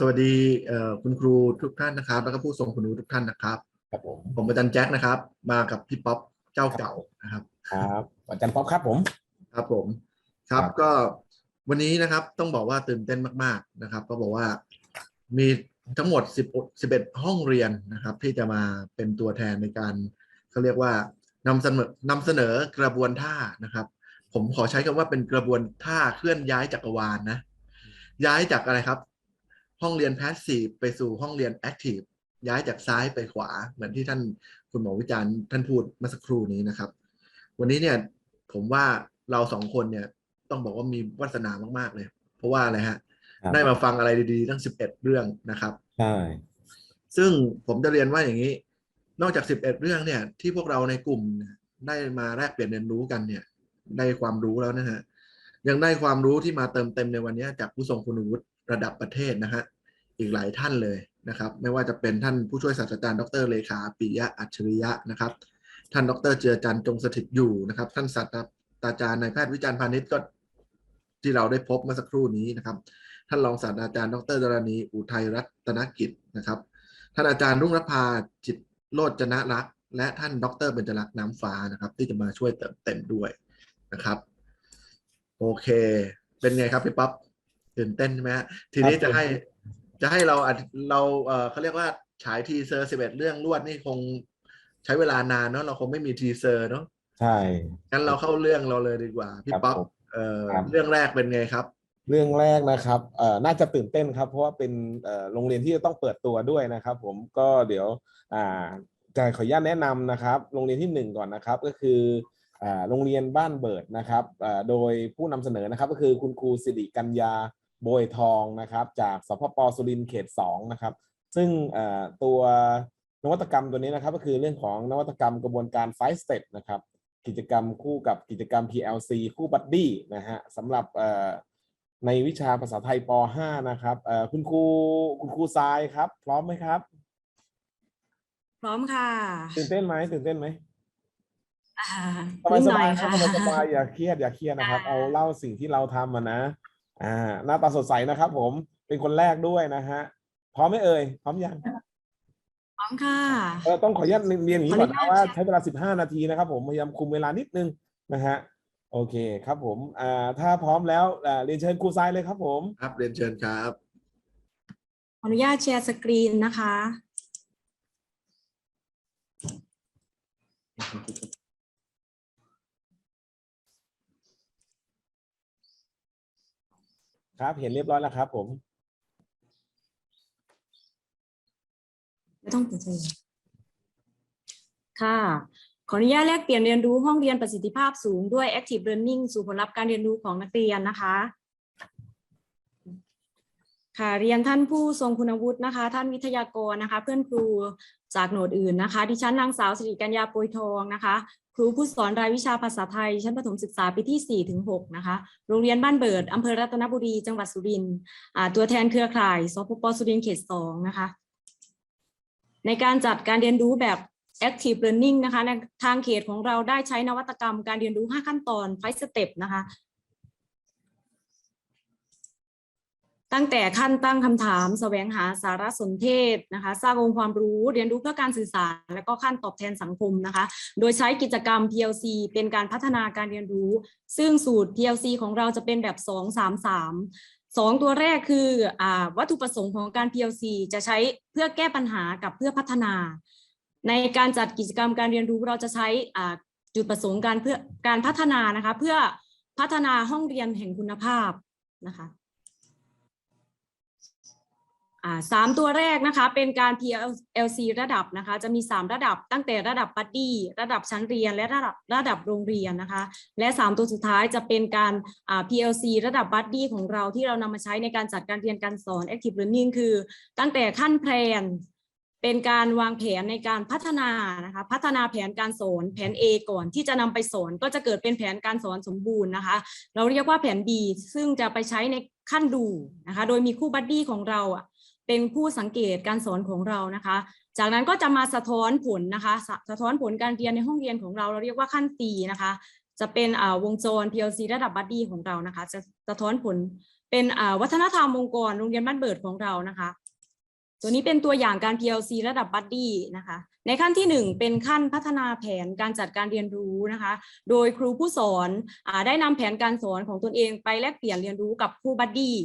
สวัสดีเอ่อคุณครูทุกท่านนะครับ แล้วก็ผู้ทรงคุณวุฒิทุกท่านนะครับครับผมผมอาจารย์แจ็คนะครับ มากับพี่ป๊อปเจ้าเก่านะครับครับอาจารย์ป๊อปครับผมครับผมครับครับก็วันนี้นะครับต้องบอกว่าตื่นเต้นมาก ๆนะครับ ก็บอกว่ามีทั้งหมด 10 11 ห้องเรียนนะครับ ที่จะมาเป็นตัวแทนในการเขาเรียกว่านำเสนอนำเสนอกระบวนท่านะครับ ผมขอใช้คำว่าเป็นกระบวนท่าเคลื่อนย้ายจักรวาลนะย้ายจากอะไรครับ ห้องเรียน passive ไปสู่ห้องเรียน active ย้ายจากซ้ายไปขวา เหมือนที่ท่านคุณหมอวิจารณ์ท่านพูดเมื่อสักครู่นี้นะครับ วันนี้เนี่ยผมว่าเราสองคนเนี่ยต้องบอกว่ามีวาสนามากๆเลย เพราะว่าอะไรฮะครับได้มาฟังอะไรดีๆตั้ง11เรื่องนะครับใช่ซึ่งผมจะเรียนว่าอย่างนี้ นอกจาก11เรื่องเนี่ย ที่พวกเราในกลุ่มเนี่ยได้มาแลกเปลี่ยนเรียนรู้กันเนี่ย ได้ความรู้แล้วนะฮะยังได้ความรู้ที่มาเติมเต็มในวันนี้จากผู้ทรงคุณวุฒิระดับประเทศนะฮะ อีกหลายท่านเลยนะครับ ไม่ว่าจะเป็นท่านผู้ช่วยศาสตราจารย์ดรเลขาปิยะอัจฉริยะนะครับ ท่านดรเจือจันทร์จงสถิตอยู่นะครับ ท่านศาสตราจารย์นายแพทย์วิจารณ์พาณิชย์ก็ที่เราได้พบเมื่อสักครู่นี้นะครับ ท่านรองศาสตราจารย์ดรดารณีอุทัยรัตนกิจนะครับ ท่านอาจารย์รุ่งรภาจิตโลจนะรักษ์และท่านดรเบญจรักษ์น้ำฟ้านะครับ ที่จะมาช่วยเติมเต็มด้วยนะครับ โอเค เป็นไงครับพี่ป๊อปตื่นเต้นใช่ไหมฮะทีนี้จะให้ จะให้เราอาจเราเออเขาเรียกว่าฉายทีเซอร์สิบเอ็ดเรื่องรวดนี่คงใช้เวลานานเนาะเราคงไม่มีทีเซอร์เนาะใช่งั้นเราเข้าเรื่องเราเลยดีกว่า พี่ครับป๊อปผมเออครับเรื่องแรกเป็นไงครับ เรื่องแรกนะครับเอ่อน่าจะตื่นเต้นครับ เพราะว่าเป็นเอ่อโรงเรียนที่จะต้องเปิดตัวด้วยนะครับ ผมก็เดี๋ยว อ่าจะขออนุญาตแนะนำนะครับ โรงเรียนที่หนึ่งก่อนนะครับ ก็คืออ่าโรงเรียนบ้านเบิดนะครับอ่าโดยผู้นำเสนอนะครับ ก็คือคุณครูสิริกัญญา โบยทองนะครับจากสพปสุรินทร์เขตสองนะครับซึ่งเอ่อตัวนวัตกรรมตัวนี้นะครับก็คือเรื่องของนวัตกรรมกระบวนการ five step นะครับกิจกรรมคู่กับกิจกรรม PLC คู่บัดดี้นะฮะสำหรับเอ่อในวิชาภาษาไทยป .5 นะครับเอ่อคุณครูคุณครูทรายครับ พร้อมไหมครับ พร้อมค่ะ ตื่นเต้นไหมตื่นเต้นไหมอ่าสบายนิดสหน่บาอยยครับค่ะสบายสบายอย่าเครียดอย่าเครียดนะครับอ่าเอาเล่าสิ่งที่เราทำมานะ อ่าหน้าตาสดใสนะครับผมเป็นคนแรกด้วยนะฮะพร้อมไหมเอ่ยพร้อมยังพร้อมค่ะเออต้องขออนุญาตเรียนอย่างนี้ก่อนขออนุญาตนะว่าใช้เวลา15นาทีนะครับ ผมพยายามคุมเวลานิดนึงนะฮะโอเคครับผมอ่าถ้าพร้อมแล้วอ่าเรียนเชิญครูทรายเลยครับ ผมครับเรียนเชิญครับขออนุญาตแชร์สกรีนนะคะ ครับ เห็นเรียบร้อยแล้วครับ ผม ไม่ต้องเปิดเลยค่ะ ขออนุญาตแลกเปลี่ยนเรียนรู้ห้องเรียนประสิทธิภาพสูงด้วย Active Learning สู่ผลลัพธ์การเรียนรู้ของนักเรียนนะคะ ค่ะเรียนท่านผู้ทรงคุณวุฒินะคะ ท่านวิทยากรนะคะ เพื่อนครูจากหน่วยอื่นนะคะ ดิฉันนางสาวสิริกัญญาโปยทองนะคะ ครูผู้สอนรายวิชาภาษาไทย ชั้นประถมศึกษาปีที่ 4 ถึง 6 นะคะ โรงเรียนบ้านเบิดอำเภอรัตนบุรี จังหวัดสุรินทร์ตัวแทนเครือข่ายสพปสุรินทร์เขตสองนะคะ ในการจัดการเรียนรู้แบบ active learning นะคะในทางเขตของเราได้ใช้นวัตกรรมการเรียนรู้ 5 ขั้นตอน5 step นะคะ ตั้งแต่ขั้นตั้งคำถามแสวงหาสารสนเทศนะคะ สร้างองค์ความรู้เรียนรู้เพื่อการสื่อสาร และก็ขั้นตอบแทนสังคมนะคะ โดยใช้กิจกรรม PLC เป็นการพัฒนาการเรียนรู้ ซึ่งสูตร PLC ของเราจะเป็นแบบ 2 3 3สองตัวแรกคืออวัตถุประสงค์ของการ PLC จะใช้เพื่อแก้ปัญหากับเพื่อพัฒนา ในการจัดกิจกรรมการเรียนรู้เราจะใช้จุดประสงค์การเพื่อการพัฒนานะคะ เพื่อพัฒนาห้องเรียนแห่งคุณภาพนะคะ สามตัวแรกนะคะเป็นการ PLC ระดับนะคะจะมี 3 ระดับตั้งแต่ระดับบัดดี้ระดับชั้นเรียนและระดับระดับโรงเรียนนะคะ และ 3 ตัวสุดท้ายจะเป็นการ PLC ระดับบัดดี้ของเราที่เรานำมาใช้ในการจัดการเรียนการสอน Active Learning คือ ตั้งแต่ขั้นแพลนเป็นการวางแผนในการพัฒนานะคะพัฒนาแผนการสอนแผน A ก่อนที่จะนำไปสอนก็จะเกิดเป็นแผนการสอนสมบูรณ์นะคะ เราเรียกว่าแผน B ซึ่งจะไปใช้ในขั้นดูนะคะ โดยมีคู่บัดดี้ของเราอะ เป็นผู้สังเกตการสอนของเรานะคะ จากนั้นก็จะมาสะท้อนผลนะคะ สะสะท้อนผลการเรียนในห้องเรียนของเรา เราเรียกว่าขั้น C นะคะ จะเป็นวงจร PLC ระดับบัดดี้ของเรานะคะ จะสะท้อนผลเป็นวัฒนธรรมองค์กรโรงเรียนบ้านเบิดของเรานะคะ ตัวนี้เป็นตัวอย่างการ PLC ระดับบัดดี้นะคะ ในขั้นที่หนึ่งเป็นขั้นพัฒนาแผนการจัดการเรียนรู้นะคะ โดยครูผู้สอนอได้นำแผนการสอนของตนเองไปแลกเปลี่ยนเรียนรู้กับครูบัดดี้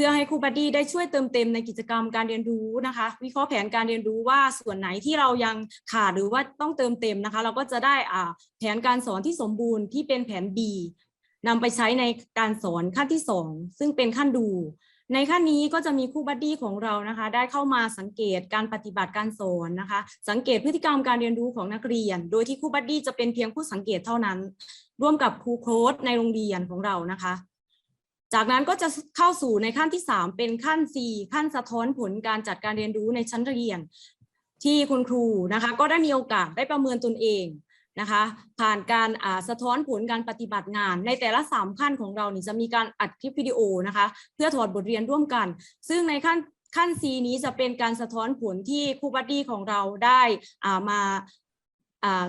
พื่อให้ครูบัดดี้ได้ช่วยเติมเต็มในกิจกรรมการเรียนรู้นะคะ วิเคราะห์แผนการเรียนรู้ว่าส่วนไหนที่เรายังขาดหรือว่าต้องเติมเต็มนะคะ เราก็จะได้อ่าแผนการสอนที่สมบูรณ์ที่เป็นแผน B นำไปใช้ในการสอนขั้นที่สองซึ่งเป็นขั้นดู ในขั้นนี้ก็จะมีครูบัดดี้ของเรานะคะ ได้เข้ามาสังเกตการปฏิบัติการสอนนะคะ สังเกตพฤติกรรมการเรียนรู้ของนักเรียน โดยที่ครูบัดดี้จะเป็นเพียงผู้สังเกตเท่านั้น ร่วมกับครูโค้ดในโรงเรียนของเรานะคะ จากนั้นก็จะเข้าสู่ในขั้นที่ 3 เป็นขั้น 4 ขั้นสะท้อนผลการจัดการเรียนรู้ในชั้นเรียน ที่คุณครูนะคะก็ได้มีโอกาสได้ประเมินตนเองนะคะผ่านการอ่าสะท้อนผลการปฏิบัติงาน ในแต่ละสามขั้นของเรานี่จะมีการอัดคลิปวิดีโอนะคะเพื่อถอดบทเรียนร่วมกัน ซึ่งในขั้นขั้น C นี้จะเป็นการสะท้อนผลที่ครูบัดดี้ของเราได้อ่ามา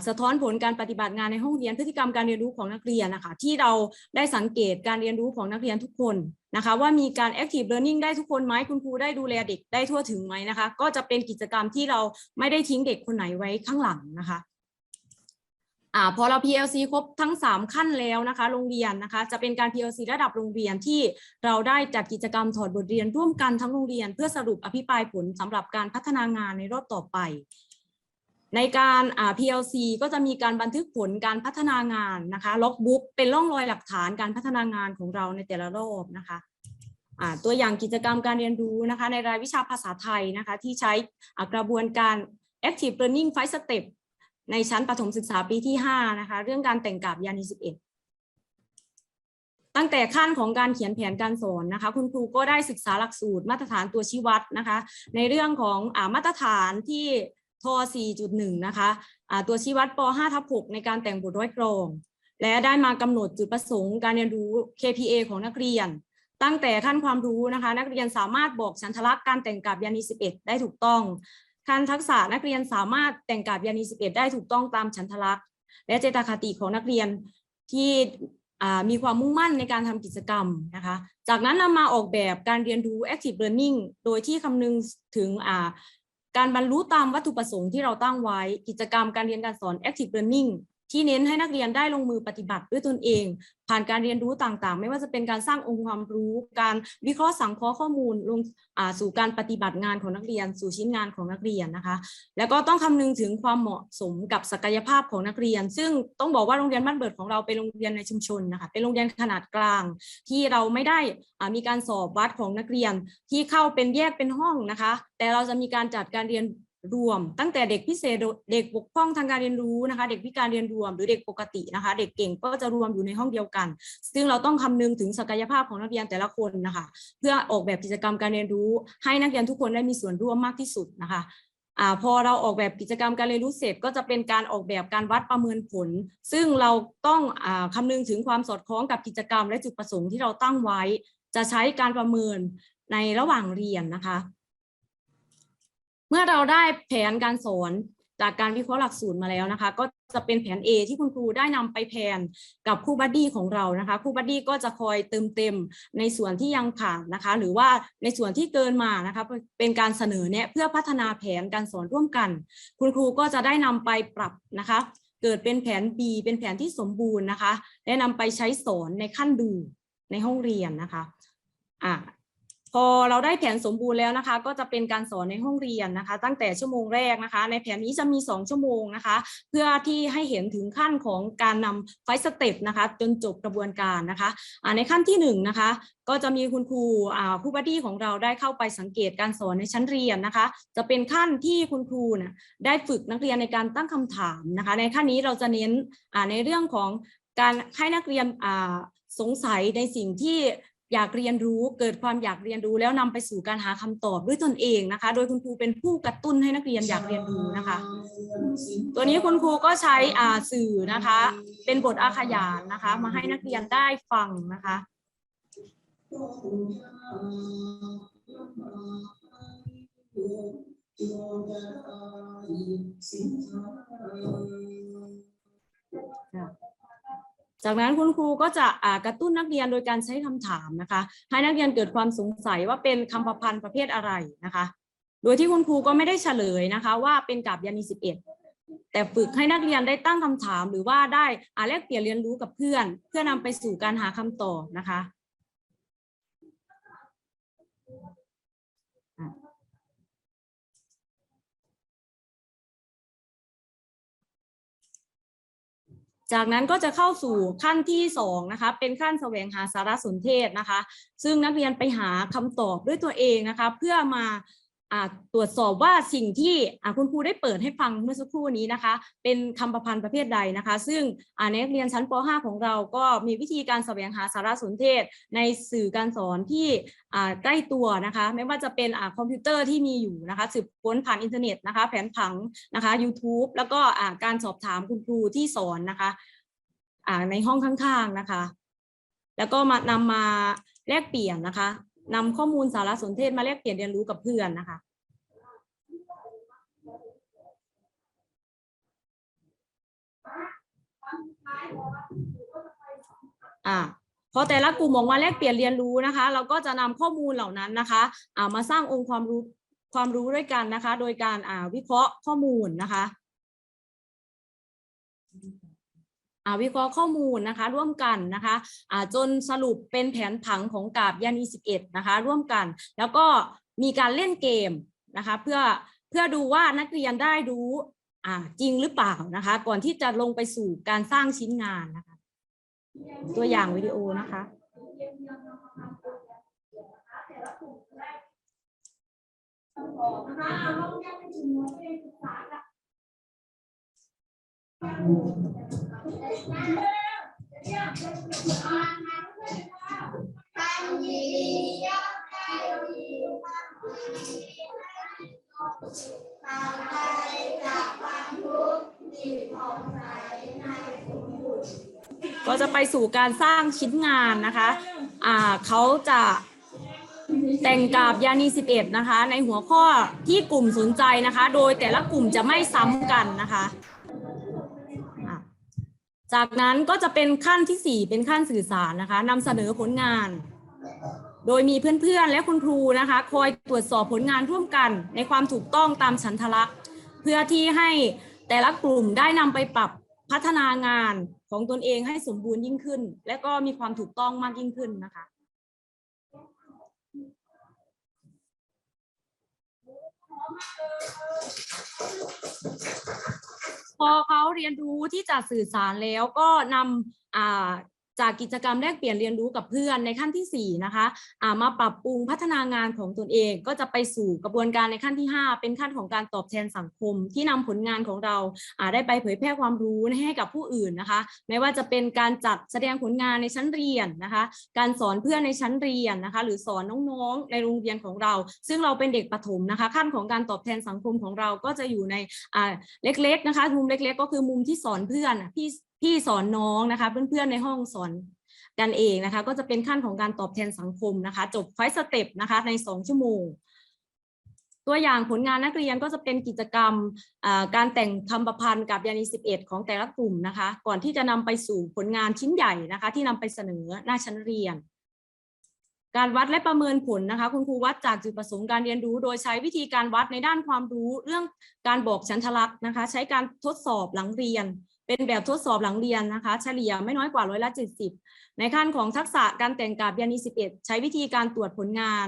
สะท้อนผลการปฏิบัติงานในห้องเรียนพฤติกรรมการเรียนรู้ของนักเรียนนะคะที่เราได้สังเกตการเรียนรู้ของนักเรียนทุกคนนะคะว่ามีการ active learning ได้ทุกคนไหมคุณครูได้ดูแลเด็กได้ทั่วถึงไหมนะคะ ก็จะเป็นกิจกรรมที่เราไม่ได้ทิ้งเด็กคนไหนไว้ข้างหลังนะคะอ่าพอเรา PLC ครบทั้ง 3 ขั้นแล้วนะคะ โรงเรียนนะคะ จะเป็นการ PLC ระดับโรงเรียนที่เราได้จัดกิจกรรมถอดบทเรียนร่วมกันทั้งโรงเรียน เพื่อสรุปอภิปรายผลสำหรับการพัฒนางานในรอบต่อไป ในการ PLC ก็จะมีการบันทึกผลการพัฒนางานนะคะล็อกบุ๊กเป็นร่องรอยหลักฐานการพัฒนางานของเราในแต่ละรอบนะคะตัวอย่างกิจกรรมการเรียนรู้นะคะ ในรายวิชาภาษาไทยนะคะ ที่ใช้กระบวนการ Active Learning 5 Step ในชั้นประถมศึกษาปีที่ 5 นะคะ เรื่องการแต่งกาบยานี11 ตั้งแต่ขั้นของการเขียนแผนการสอนนะคะ คุณครูก็ได้ศึกษาหลักสูตรมาตรฐานตัวชี้วัดนะคะ ในเรื่องของอมาตรฐานที่ ท4.1 นะคะอ่าตัวชี้วัดป 5 ทับ 6 ในการแต่งบทร้อยกรอง และได้มากำหนดจุดประสงค์การเรียนรู้ KPA ของนักเรียน ตั้งแต่ขั้นความรู้นะคะ นักเรียนสามารถบอกฉันทลักษณ์การแต่งกาบยานี 11 ได้ถูกต้องขั้นทักษะนักเรียนสามารถแต่งกาบยานี 11 ได้ถูกต้องตามฉันทลักษณ์ และเจตคติของนักเรียนที่มีความมุ่งมั่นในการทำกิจกรรมนะคะ จากนั้นนำมาออกแบบการเรียนรู้ active learning โดยที่คำนึงถึง การบรรลุตามวัตถุประสงค์ที่เราตั้งไว้ กิจกรรมการเรียนการสอน active learning ที่เน้นให้นักเรียนได้ลงมือปฏิบัติด้วยตนเอง ผ่านการเรียนรู้ต่างๆ ไม่ว่าจะเป็นการสร้างองค์ความรู้ การวิเคราะห์สังเคราะห์ข้อมูลลงสู่การปฏิบัติงานของนักเรียน สู่ชิ้นงานของนักเรียนนะคะ แล้วก็ต้องคำนึงถึงความเหมาะสมกับศักยภาพของนักเรียน ซึ่งต้องบอกว่าโรงเรียนบ้านเบิดของเราเป็นโรงเรียนในชุมชนนะคะเป็นโรงเรียนขนาดกลาง ที่เราไม่ได้มีการสอบวัดของนักเรียนที่เข้าเป็นแยกเป็นห้องนะคะ แต่เราจะมีการจัดการเรียน รวม ตั้งแต่เด็กพิเศษเด็กบกพร่องทางการเรียนรู้นะคะ เด็กพิการเรียนรวมหรือเด็กปกตินะคะ เด็กเก่งก็จะรวมอยู่ในห้องเดียวกัน ซึ่งเราต้องคำนึงถึงศักยภาพของนักเรียนแต่ละคนนะคะ เพื่อออกแบบกิจกรรมการเรียนรู้ ให้นักเรียนทุกคนได้มีส่วนร่วมมากที่สุดนะคะอพอเราออกแบบกิจกรรมการเรียนรู้เสร็จก็จะเป็นการออกแบบการวัดประเมินผล ซึ่งเราต้องอคำนึงถึงความสอดคล้องกับกิจกรรมและจุดประสงค์ที่เราตั้งไว้ จะใช้การประเมินในระหว่างเรียนนะคะ เมื่อเราได้แผนการสอนจากการวิเคราะห์หลักสูตรมาแล้วนะคะ ก็จะเป็นแผน A ที่คุณครูได้นำไปแผนกับครูบัดดี้ของเรานะคะครูบัดดี้ก็จะคอยเติมเต็มในส่วนที่ยังขาดนะคะ หรือว่าในส่วนที่เกินมานะคะเป็นการเสนอแนะเพื่อพัฒนาแผนการสอนร่วมกัน คุณครูก็จะได้นำไปปรับนะคะ เกิดเป็นแผน B เป็นแผนที่สมบูรณ์นะคะ และนำไปใช้สอนในขั้นดูในห้องเรียนนะคะอ่า พอเราได้แผนสมบูรณ์แล้วนะคะ ก็จะเป็นการสอนในห้องเรียนนะคะ ตั้งแต่ชั่วโมงแรกนะคะ ในแผนนี้จะมี 2 ชั่วโมงนะคะ เพื่อที่ให้เห็นถึงขั้นของการนำไฟสเต็ปนะคะ จนจบกระบวนการนะคะในขั้นที่1นงนะคะก็จะมีคุณครูผู้บัดดี้ของเราได้เข้าไปสังเกตการสอนในชั้นเรียนนะคะ จะเป็นขั้นที่คุณครูนะได้ฝึกนักเรียนในการตั้งคำถามนะคะ ในขั้นนี้เราจะเน้นในเรื่องของการให้นักเรียนสงสัยในสิ่งที่ อยากเรียนรู้เกิดความอยากเรียนรู้แล้วนำไปสู่การหาคำตอบด้วยตนเองนะคะ โดยคุณครูเป็นผู้กระตุ้นให้นักเรียนอยากเรียนรู้นะคะ ตัวนี้คุณครูก็ใช้อ่าสื่อนะคะ เป็นบทอาขยานนะคะ มาให้นักเรียนได้ฟังนะคะจ จากนั้นคุณครูก็จะกระตุ้นนักเรียนโดยการใช้คำถามนะคะ ให้นักเรียนเกิดความสงสัยว่าเป็นคำประพันธ์ประเภทอะไรนะคะ โดยที่คุณครูก็ไม่ได้เฉลยนะคะ ว่าเป็นกับยานีสิบเอ็ดแต่ฝึกให้นักเรียนได้ตั้งคำถามหรือว่าได้อาแลกเปลี่ยนเรียนรู้กับเพื่อน เพื่อนำไปสู่การหาคำตอบนะคะ จากนั้นก็จะเข้าสู่ขั้นที่สองนะคะเป็นขั้นแสวงหาสารสนเทศนะคะ ซึ่งนักเรียนไปหาคำตอบด้วยตัวเองนะคะ เพื่อมา ตรวจสอบว่าสิ่งที่คุณครูได้เปิดให้ฟังเมื่อสักครู่นี้นะคะ เป็นคำประพันธ์ประเภทใดนะคะ ซึ่งอ่านักเรียนชั้นป .5 ของเราก็มีวิธีการแสวงหาสารสนเทศ ในสื่อการสอนที่ใกล้ตัวนะคะ ไม่ว่าจะเป็นอคอมพิวเตอร์ที่มีอยู่นะคะ สืบค้นผ่านอินเทอร์เน็ตนะคะ แผนผังนะคะ YouTube แล้วก็การสอบถามคุณครูที่สอนนะคะในห้องข้างๆนะคะ แล้วก็มานำมาแลกเปลี่ยนนะคะ นำข้อมูลสารสนเทศมาแลกเปลี่ยนเรียนรู้กับเพื่อนนะคะ อ่าพอแต่ละกลุ่มออกมาแลกเปลี่ยนเรียนรู้นะคะ เราก็จะนำข้อมูลเหล่านั้นนะคะอ่ามาสร้างองค์ความรู้ความรู้ด้วยกันนะคะ โดยการอ่าวิเคราะห์ข้อมูลนะคะ อ่า วิเคราะห์ข้อมูลนะคะร่วมกันนะคะจนสรุปเป็นแผนผังของกาบยานี11นะคะร่วมกัน แล้วก็มีการเล่นเกมนะคะเพื่อเพื่อดูว่านักเรียนได้รู้จริงหรือเปล่านะคะ ก่อนที่จะลงไปสู่การสร้างชิ้นงานนะคะ ตัวอย่างวิดีโอนะคะก็ ก็จะไปสู่การสร้างชิ้นงานนะคะ อ่าเขาจะแต่งกาบยานี 11 นะคะ ในหัวข้อที่กลุ่มสนใจนะคะ โดยแต่ละกลุ่มจะไม่ซ้ำกันนะคะ จากนั้นก็จะเป็นขั้นทีสี่ 4 เป็นขั้นสื่อสารนะคะนำเสนอผลงาน โดยมีเพื่อนๆ และคุณครูนะคะ คอยตรวจสอบผลงานร่วมกัน ในความถูกต้องตามฉันทลักษณ์ เพื่อที่ให้แต่ละกลุ่มได้นำไปปรับพัฒนางานของตนเองให้สมบูรณ์ยิ่งขึ้น และก็มีความถูกต้องมากยิ่งขึ้นนะคะ พอเขาเรียนรู้ที่จะสื่อสารแล้วก็นำอ่า จากกิจกรรมแลกเปลี่ยนเรียนรู้กับเพื่อนในขั้นที่4นะคะามาปรับปรุงพัฒนางานของตนเองก็จะไปสู่กระบวนการในขั้นที่ 5 เป็นขั้นของการตอบแทนสังคม ที่นำผลงานของเราอาได้ไปเผยแพร่ความรู้ให้กับผู้อื่นนะคะ ไม่ว่าจะเป็นการจัดแสดงผลงานในชั้นเรียนนะคะ การสอนเพื่อนในชั้นเรียนนะคะ หรือสอนน้องๆในโรงเรียนของเรา ซึ่งเราเป็นเด็กประถมนะคะ ขั้นของการตอบแทนสังคมของเราก็จะอยู่ในเล็กๆนะคะมุมเล็ก ๆ ก็คือมุมที่สอนเพื่อนพี่ พี่สอนน้องนะคะ เพื่อนๆในห้องสอนกันเองนะคะ ก็จะเป็นขั้นของการตอบแทนสังคมนะคะ จบไฟสเต็ปนะคะ ในสองชั่วโมง ตัวอย่างผลงานนักเรียนก็จะเป็นกิจกรรมการแต่งคำประพันธ์กับยานี11 ของแต่ละกลุ่มนะคะ ก่อนที่จะนำไปสู่ผลงานชิ้นใหญ่นะคะ ที่นำไปเสนอหน้าชั้นเรียนการวัดและประเมินผลนะคะ คุณครูวัดจากจุดประสงค์การเรียนรู้ โดยใช้วิธีการวัดในด้านความรู้ เรื่องการบอกชั้นทลักษณ์นะคะ ใช้การทดสอบหลังเรียน เป็นแบบทดสอบหลังเรียนนะคะ เฉลี่ยไม่น้อยกว่าร้อยละ70 ในขั้นของทักษะการแต่งกาบยานี11 ใช้วิธีการตรวจผลงาน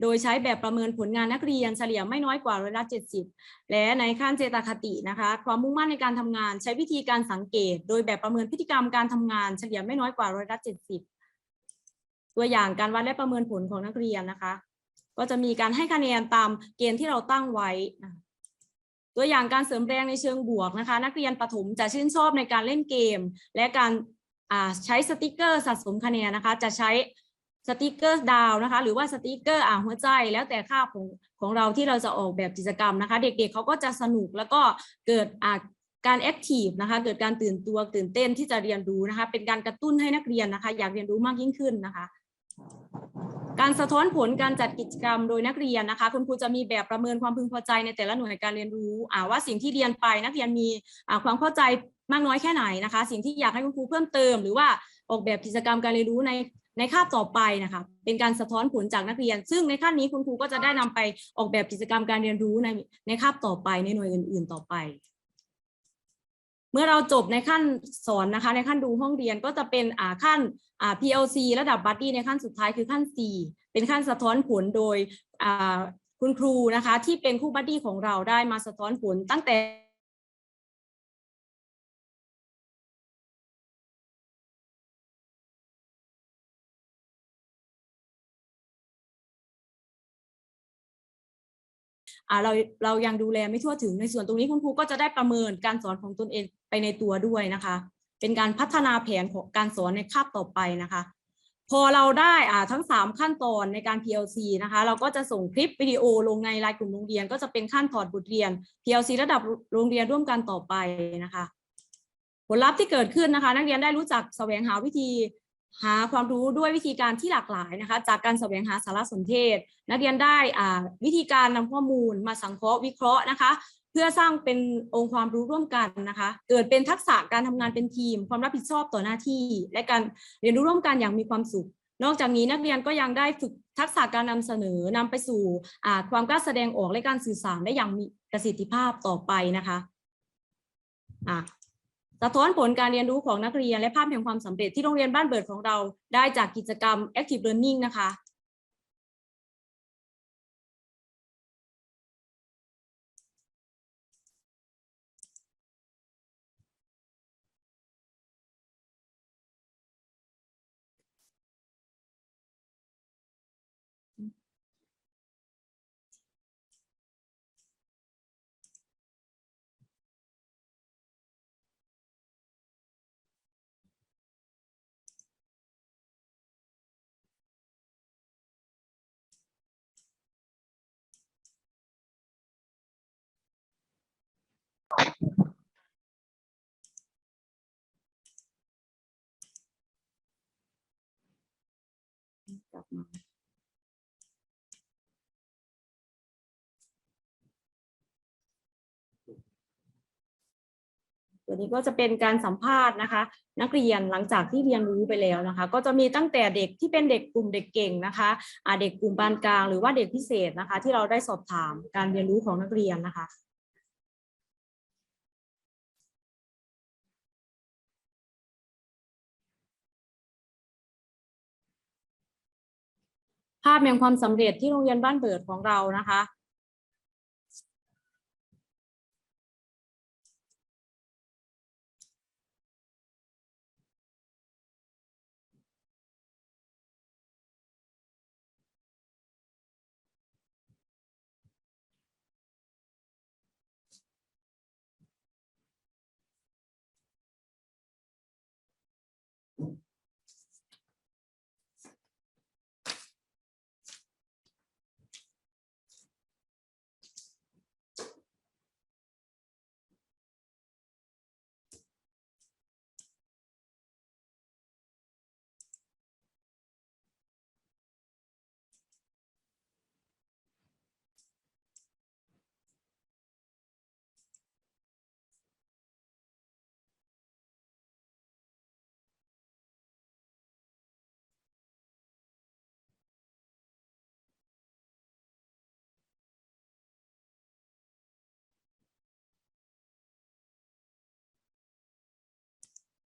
โดยใช้แบบประเมินผลงานนักเรียนเฉลี่ยไม่น้อยกว่าร้อยละ70 และในขั้นเจตคตินะคะ ความมุ่งมั่นในการทำงาน ใช้วิธีการสังเกต โดยแบบประเมินพฤติกรรมการทำงาน เฉลี่ยไม่น้อยกว่าร้อยละ70 ตัวอย่างการวัดและประเมินผลของนักเรียนนะคะ ก็จะมีการให้คะแนนตามเกณฑ์ที่เราตั้งไว้นะ ตัวอย่างการเสริมแรงในเชิงบวกนะคะ นักเรียนประถมจะชื่นชอบในการเล่นเกม และการใช้สติกเกอร์สะสมคะแนนนะคะ จะใช้สติกเกอร์ดาวนะคะ หรือว่าสติกเกอร์อ่าหัวใจ แล้วแต่ค่าของของเราที่เราจะออกแบบกิจกรรมนะคะ เด็กๆเขาก็จะสนุกแล้วก็เกิดอ่าการแอคทีฟนะคะ เกิดการตื่นตัวตื่นเต้นที่จะเรียนรู้นะคะ เป็นการกระตุ้นให้นักเรียนนะคะ อยากเรียนรู้มากยิ่งขึ้นนะคะ การสะท้อนผลการจัดกิจกรรมโดยนักเรียนนะคะ คุณครูจะมีแบบประเมินความพึงพอใจในแต่ละหน่วยการเรียนรู้อ่าว่าสิ่งที่เรียนไปนักเรียนมีอ่าความเข้าใจมากน้อยแค่ไหนนะคะ สิ่งที่อยากให้คุณครูเพิ่มเติม หรือว่าออกแบบกิจกรรมการเรียนรู้ในในคาบต่อไปนะคะ เป็นการสะท้อนผลจากนักเรียน ซึ่งในขั้นนี้คุณครูก็จะได้นำไปออกแบบกิจกรรมการเรียนรู้ในในคาบต่อไปในหน่วยอื่น ๆ ต่อไป เมื่อเราจบในขั้นสอนนะคะ ในขั้นดูห้องเรียนก็จะเป็นอ่าขั้นอ่า PLC ระดับบัดดี้ในขั้นสุดท้ายคือขั้น C เป็นขั้นสะท้อนผลโดยอ่าคุณครูนะคะที่เป็นคู่บัดดี้ของเราได้มาสะท้อนผลตั้งแต่เราเรายังดูแลไม่ทั่วถึงในส่วนตรงนี้คุณครูก็จะได้ประเมินการสอนของตนเอง ไปในตัวด้วยนะคะ เป็นการพัฒนาแผนของการสอนในคาบต่อไปนะคะ พอเราได้อ่าทั้ง 3 ขั้นตอนในการ PLC นะคะ เราก็จะส่งคลิปวิดีโอลงในไลน์กลุ่มโรงเรียน ก็จะเป็นขั้นถอดบทเรียน PLC ระดับโรงเรียนร่วมกันต่อไปนะคะ ผลลัพธ์ที่เกิดขึ้นนะคะ นักเรียนได้รู้จักแสวงหาวิธีหาความรู้ด้วยวิธีการที่หลากหลายนะคะ จากการแสวงหาสารสนเทศ นักเรียนได้อ่าวิธีการนำข้อมูลมาสังเคราะห์วิเคราะห์นะคะ เพื่อสร้างเป็นองค์ความรู้ร่วมกันนะคะ เกิดเป็นทักษะการทำงานเป็นทีม ความรับผิดชอบต่อหน้าที่ และการเรียนรู้ร่วมกันอย่างมีความสุข นอกจากนี้นักเรียนก็ยังได้ฝึกทักษะการนำเสนอนำไปสู่ความกล้าแสดงออกและการสื่อสารได้อย่างมีประสิทธิภาพต่อไปนะคะะสะท้อนผลการเรียนรู้ของนักเรียนและภาพแห่งความสำเร็จที่โรงเรียนบ้านเบิดของเราได้จากกิจกรรม Active Learning นะคะ ตัวนี้ก็จะเป็นการสัมภาษณ์นะคะ นักเรียนหลังจากที่เรียนรู้ไปแล้วนะคะ ก็จะมีตั้งแต่เด็กที่เป็นเด็กกลุ่มเด็กเก่งนะคะเด็กกลุ่มปานกลางหรือว่าเด็กพิเศษนะคะ ที่เราได้สอบถามการเรียนรู้ของนักเรียนนะคะ ภาพแห่งความสำเร็จที่โรงเรียนบ้านเบิดของเรานะคะ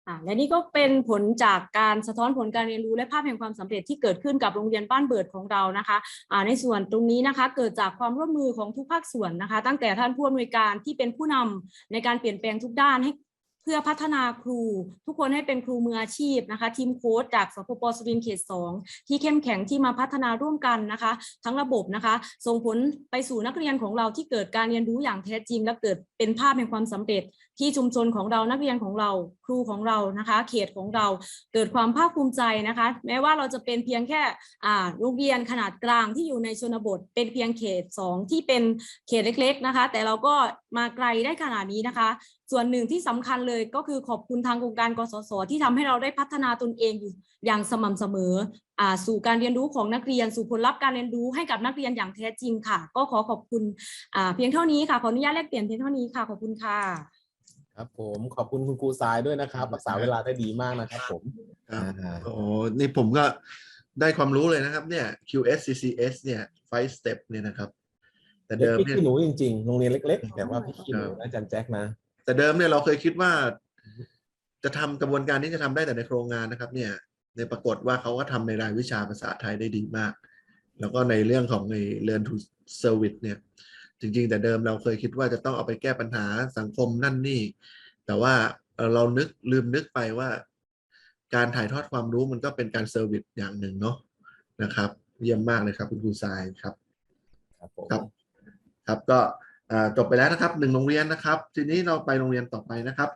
อ่าและนี่ก็เป็นผลจากการสะท้อนผลการเรียนรู้และภาพแห่งความสำเร็จที่เกิดขึ้นกับโรงเรียนบ้านเบิดของเรานะคะอ่าในส่วนตรงนี้นะคะเกิดจากความร่วมมือของทุกภาคส่วนนะคะ ตั้งแต่ท่านผู้อำนวยการที่เป็นผู้นำในการเปลี่ยนแปลงทุกด้านให้ เพื่อพัฒนาครู ทุกคนให้เป็นครูมืออาชีพนะคะ ทีมโค้ชจากสพปสุรินทร์เขต 2 ที่เข้มแข็งที่มาพัฒนาร่วมกันนะคะ ทั้งระบบนะคะ ส่งผลไปสู่นักเรียนของเราที่เกิดการเรียนรู้อย่างแท้จริง และเกิดเป็นภาพแห่งความสำเร็จ ที่ชุมชนของเรานักเรียนของเราครูของเรานะคะ เขตของเราเกิดความภาคภูมิใจนะคะ แม้ว่าเราจะเป็นเพียงแค่อาโรงเรียนขนาดกลางที่อยู่ในชนบท เป็นเพียงเขต 2 ที่เป็นเขตเล็ก ๆนะคะ แต่เราก็มาไกลได้ขนาดนี้นะคะส่วนหนึ่งที่สำคัญเลยก็คือขอบคุณทางโครงการกสศที่ทำให้เราได้พัฒนาตนเองอยู่อย่างสม่ำเสมออ่าสู่การเรียนรู้ของนักเรียน สู่ผลลัพธ์การเรียนรู้ให้กับนักเรียนอย่างแท้จริงค่ะ ก็ขอขอบคุณอ่าเพียงเท่านี้ค่ะขออนุญาตแลกเปลี่ยนเพียงเท่านี้ค่ะขอบคุณค่ะ ครับผมขอบคุณคุณครูทรายด้วยนะครับรักษาเวลาได้ดีมากนะครับผมครับอ่าโอ้โหนี่ผมก็ได้ความรู้เลยนะครับเนี่ย QS CCS เนี่ย five step เนี่ยนะครับ แต่เด็กเดิมพี่เนี่ยขี้หนูจริงๆโรงเรียนเล็ก ๆ แต่ว่าพี่ขี้หนูนะอาจารย์แจ็คนะ แต่เดิมเนี่ยเราเคยคิดว่า จะทำกระบวนการนี้จะทำได้แต่ในโครงงานนะครับ เนี่ย ในปรากฏว่าเขาก็ทำในรายวิชาภาษาไทยได้ดีมาก แล้วก็ในเรื่องของใน Learn to Service เนี่ย จริง ๆ แต่เดิมเราเคยคิดว่าจะต้องเอาไปแก้ปัญหาสังคมนั่นนี่ แต่ว่าเอ่อเรานึกลืมนึกไปว่า การถ่ายทอดความรู้มันก็เป็นการเซอร์วิสอย่างหนึ่งเนาะนะครับ เยี่ยมมากเลยครับ คุณครูทรายครับ ครับผมครับครับก็อ่า จบไปแล้วนะครับหนึ่งโรงเรียนนะครับ ทีนี้เราไปโรงเรียนต่อไปนะครับ